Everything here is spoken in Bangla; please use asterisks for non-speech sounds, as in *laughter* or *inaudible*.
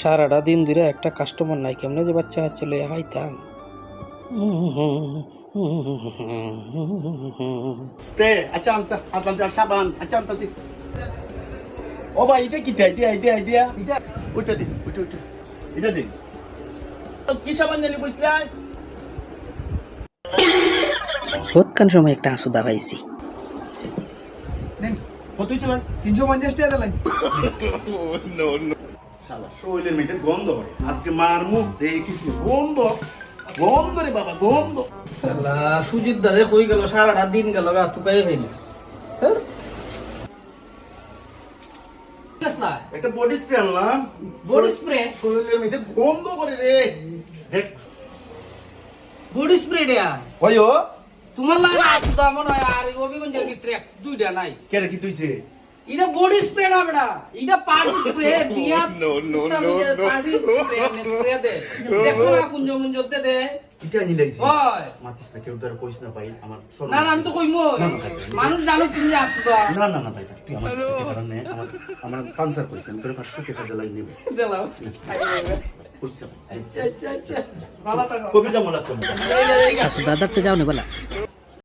সারাটা দিন ধরে একটা কাস্টমার নাই কেমনে যে বাচ্চা লইয়া খাইতাম? স্প্রে আচ্ছা আনতা আনতা সাবান আচ্ছা আনতাছি। ও ভাই এটা কি দেয়? দিয়া দিয়া দিয়া। এটা ওইটা দিন ওইটা ওইটা। এটা দিন তো কি সাবান জানি বুঝলা? বহুতক্ষণ সময় একটা আসুদা পাইছি। কত হয়েছে ভাই? তিনশো পঞ্চাশ টাকা দিলেন *laughs* শালা শরীরের মেয়েটা গন্ধ করে আজকে মার মুখ দেখে কিছু গন্ধ? গন্ধ রে বাবা গন্ধ। সুজিত কই গেল? সারাটা দিন গেল গা তুকাই হয়নি। একটা বডি স্প্রে আনলাম। বডি স্প্রে শরীরের মেয়েটা গন্ধ করে রে। দেখ। বডি স্প্রে ওই ও। তোমার লাগে আসুদা মনে হয় আর অভিগঞ্জের ভিতরে দুইটা নাই। কেরে কি তুইছে? এটা বডি স্প্রে না বেটা। এটা পার্টি স্প্রে *laughs* বিয়া no no no party spray spray দে। দেখো না কুঞ্জ মুঞ্জ দে দে। এটা নি লাগছে হয়। মাতিস না কেউ দ্বারা কইস না ভাই আমার না না আমি তো কইমো না, না। মানুষ জানো তুমি যে আসুদা না না না ভাই তুই আমার কারণে আমার আমার ক্যান্সার কইছ আমি তোর পাঁচশো টাকা দিলাই নেব। কইস আচ্ছা আচ্ছা আচ্ছা। ভালো থাকো। কবির দাম লাগতো আসো দাদারতে যাও না বলা।